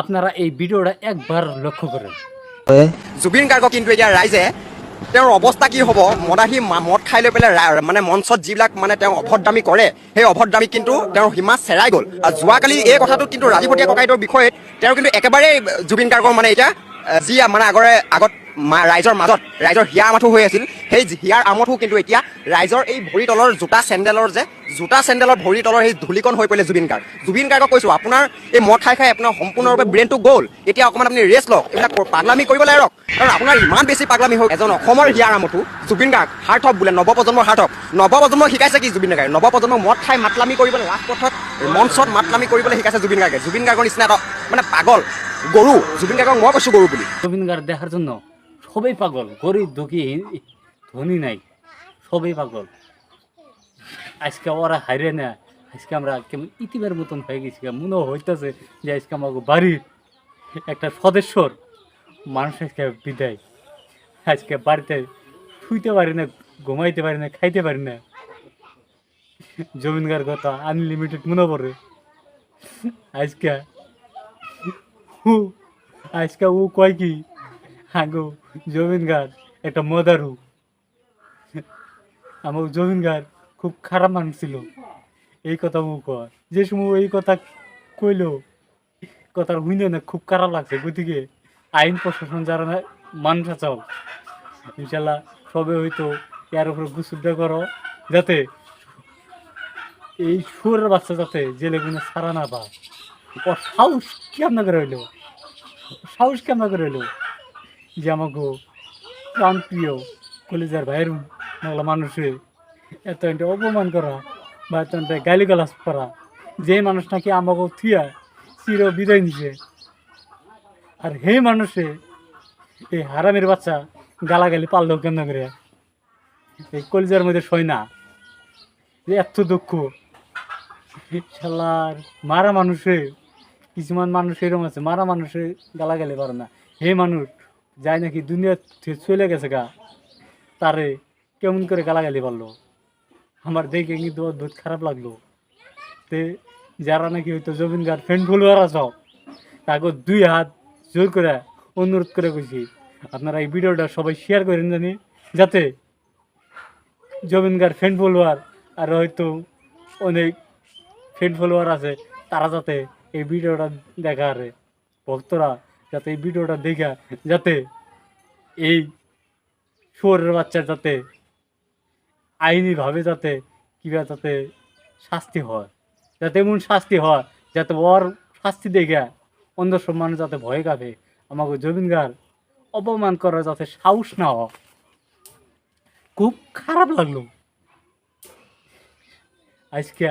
আপনারা এই ভিডিওটা একবার লক্ষ্য করেন। জুবিন গাৰ্গক কিন্তু এতিয়া ৰাইজে তেওঁৰ অৱস্থা কি হ'ব মদাহী মদ খাই লৈ পেলাই মানে মঞ্চত যিবিলাক মানে তেওঁ অভদ্ৰামী কৰে, সেই অভদ্ৰামী কিন্তু তেওঁৰ সীমা চেৰাই গ'ল। আৰু যোৱাকালি এই কথাটোত কিন্তু ৰাজীৱতীয়া ককাইদেউৰ বিষয়ে তেওঁ কিন্তু একেবাৰেই জুবিন গাৰ্গৰ মানে এতিয়া যি মানে আগৰে আগত ৰাইজৰ মাজত ৰাইজৰ হিয়া আমঠু হৈ আছিল। সেই হিয়াৰ আমঠু কিন্তু এতিয়া ৰাইজৰ এই ভৰি তলৰ জোতা চেণ্ডেলৰ যে জোতা চেণ্ডেলৰ ভৰি তলৰ সেই ধূলিকণ হৈ পৰিলে জুবিন গাৰ্গ। জুবিন গাৰ্গক কৈছোঁ আপোনাৰ এই মদ খাই খাই আপোনাৰ সম্পূৰ্ণৰূপে ব্ৰেইনটো গ'ল। এতিয়া অকণমান আপুনি ৰেষ্ট লওক। এইবিলাক পাগলামি কৰিবলৈ এৰক কাৰণ আপোনাৰ ইমান বেছি পাগলামি হ'ল এজন অসমৰ হিয়াৰ আমঠু জুবিন গাৰ্গ সাৰ্থক বোলে নৱপ্ৰজন্মৰ সাৰ্থক। নৱপ্ৰজন্মক শিকাইছে কি জুবিন গাৰ্গে? নৱপ্ৰজন্মক মদ খাই মাতলামি কৰিবলৈ ৰাজপথত মঞ্চত মাতলামি কৰিবলৈ শিকাইছে জুবিন গাৰ্গে। জুবিন গাৰ্গৰ নিচিনা এটা মানে পাগল গৰু। জুবিন গাৰ্গক মই কৈছোঁ গৰু বুলি। জুবিন গাৰ্গ দেখাৰ জন্য সবাই পাগল, গরিব দুঃখী, ধনী নাই, সবাই পাগল। আজকে ওরা হারিয়ে না, আজকে আমরা কেমন ইতিমের মতন হয়ে গেছি মনে হইতেছে যে আজকে আমাকে বাড়ির একটা সদস্যর মানুষ আজকে বিদায়। আজকে বাড়িতে শুইতে পারি না, ঘুমাইতে পারি না, খাইতে পারি না। জমিনগার কথা আনলিমিটেড মনে পড়ে। আজকে আজকে ও কয় কি? আগো জমিনগার একটা মদারু আমার জমিনগার খুব খারাপ মানুষ ছিল। এই কথা ও কয়। যে সময় এই কথা কইল কথার শুনে না খুব খারাপ লাগছে। গতিকে আইন প্রশাসন যারা মানুষ আছে। ইনশাল্লাহ সবে হয়তো এর উপরে গুসুদ্ধা করো, যাতে এই সুরের বাচ্চা যাতে জেলে গুনে সারা না পায়। ও সাহস কেমন করে হইল? সাহস কেমন করে হইল? যে আমাকে প্রাণপ্রিয় কলেজার ভাইয়ের বাংলা মানুষে এত একটা অপমান করা বা এত একটা গালিগালাজ করা, যে মানুষ নাকি আমাকে থিয়া চির বিদায় নিছে। আর হে মানুষে, এই হারামের বাচ্চা গালাগালি পারল কেন করে? এই কলিজার মধ্যে সয় না। যে এত দুঃখ। খেলার মারা মানুষে, কিছুমান মানুষ এরকম আছে, মারা মানুষে গালাগালি পারে না। হে মানুষ যায় নাকি দুনিয়া চলে গেছে গা? তারে কেমন করে গালাগালি পারল আমার দেখে কিন্তু অদ্ভুত খারাপ লাগল। তে যারা নাকি হয়তো জমিন গার ফ্রেন্ড ফলোয়ার আছ, তাকে দুই হাত জোর করে অনুরোধ করে কইছি, আপনারা এই ভিডিওটা সবাই শেয়ার করেন জানি, যাতে জমিনগার ফ্রেন্ড ফলোয়ার আর হয়তো অনেক ফ্রেন্ড ফলোয়ার আছে, তারা যাতে এই ভিডিওটা দেখা আরে ভক্তরা যাতে এই ভিডিওটা দেখা, যাতে এই শুয়োরের বাচ্চার যাতে আইনিভাবে যাতে কিবা যাতে শাস্তি হয়, যাতে এমন শাস্তি হয়, যাতে ওর শাস্তি দেখে অন্য সব মানুষ যাতে ভয় কাঁপে, আমাকে জমিনগার অপমান করার যাতে সাহস না হয়। খুব খারাপ লাগল। আজকে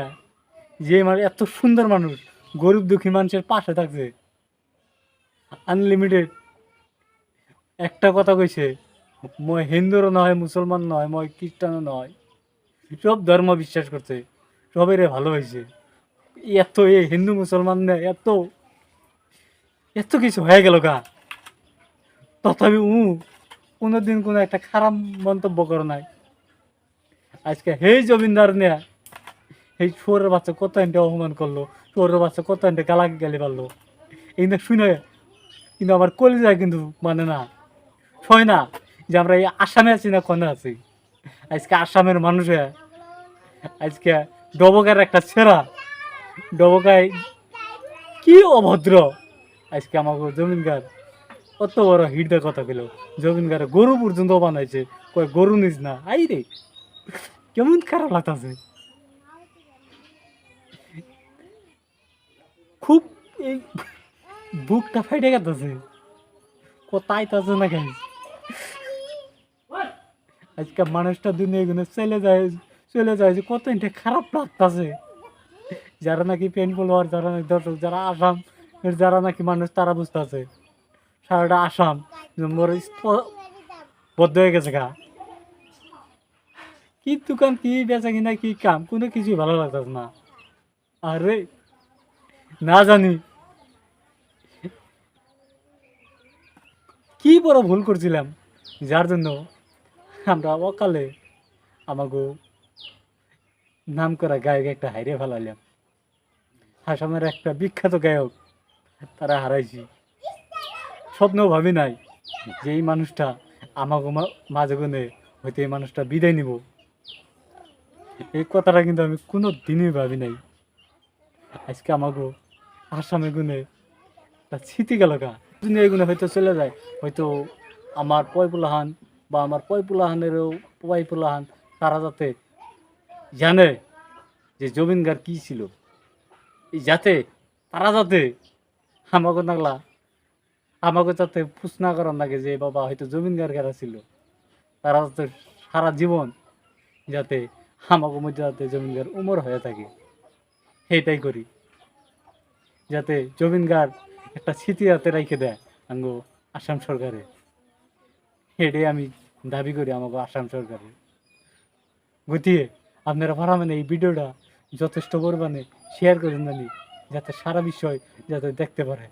যে মানে এত সুন্দর মানুষ, গরিব দুঃখী মানুষের পাশে থাকছে আনলিমিটেড একটা কথা কইছে, মই হিন্দুরও নয়, মুসলমান নয়, মই খ্রিস্টানও নয়। সব ধর্ম বিশ্বাস করছে সবেরে ভালো হয়েছে এত এ হিন্দু মুসলমান না, এত এত কিছু হয়ে গেল গা। তথাপি উ, কোনোদিন কোনো একটা খারাপ মন্তব্য করে নাই। আজকে হেই জমিনদার নেয়া এই শুয়োরের বাচ্চা কত এনটে অপমান করল, শুয়োরের বাচ্চা কত এনটে গালা গালি পারল এই না শুনে কিন্তু আমার কলিজায় কিন্তু মানে না ছয় না যে আমরা এই আসামে আছি না কনে আছি? আজকে আসামের মানুষে আজকে ডবকার একটা ছেঁড়া, ডবকায় কি অভদ্র। আজকে আমাকে জমিনগার কত বড় হিডদের কথা কইল, জমিনগারে গরু পর্যন্ত বানাইছে, কয় গরু নিস না, আই রে, কেমন খারাপ লাগতেছে। খুব এই বুকটা ফাইটে গেছে। কোথায় তাছে না খাই আজকে মানুষটা দুনিয়া গুনে চলে যায় চলে যায় যে কত এটা খারাপ লাগতেছে। যারা নাকি পেন ফলোয়ার যারা দর্শক, যারা আসাম যারা নাকি মানুষ, তারা বুঝতেছে। সারাটা আসাম নম্বর বদ্ধ হয়ে গেছে গা। কি দোকান, কি বেচা কিনা, কি কাম, কোনো কিছুই ভালো লাগতেছে না। আরে, না জানি। কি বড় ভুল করছিলাম? যার জন্য আমরা অকালে আমাকে নাম করা গায়ক একটা হাইরে ফেলাইলাম। আসামের একটা বিখ্যাত গায়ক তারা হারাইছি। স্বপ্নও ভাবি নাই যে এই মানুষটা আমাকে মাঝে গুনে হয়তো এই মানুষটা বিদায় নিব। এই কথাটা কিন্তু আমি কোনো দিনই ভাবি নাই। আজকে আমাকে আসামে গুনে তা স্মৃতি গেল গা। দিনে এগুলো হয়তো চলে যায়। হয়তো আমার পয়পুলাহান বা আমার পয়পুলাহানেরও পয়পুলাহান তারা যাতে জানে যে জমিনগার কি ছিল। এই যাতে তারা যাতে আমাকে নাগলা আমাকে যাতে ফুসনা করার লাগে যে বাবা হয়তো জমিনগার কারা ছিল, তারা যাতে সারা জীবন যাতে আমাকে মধ্যে যাতে জমিনগার উমর হয়ে থাকে। সেইটাই করি। যাতে জমিনগার একটা স্মৃতি হাতে রাইখে দেয়, আঙ্গো, আসাম সরকারে। এটাই আমি দাবি করি আমাকে আসাম সরকারে গতিয়ে আপনারা পারামেন এই ভিডিওটা যথেষ্ট পরিমাণে শেয়ার করেন জানি, যাতে সারা বিষয় যাতে দেখতে পারে।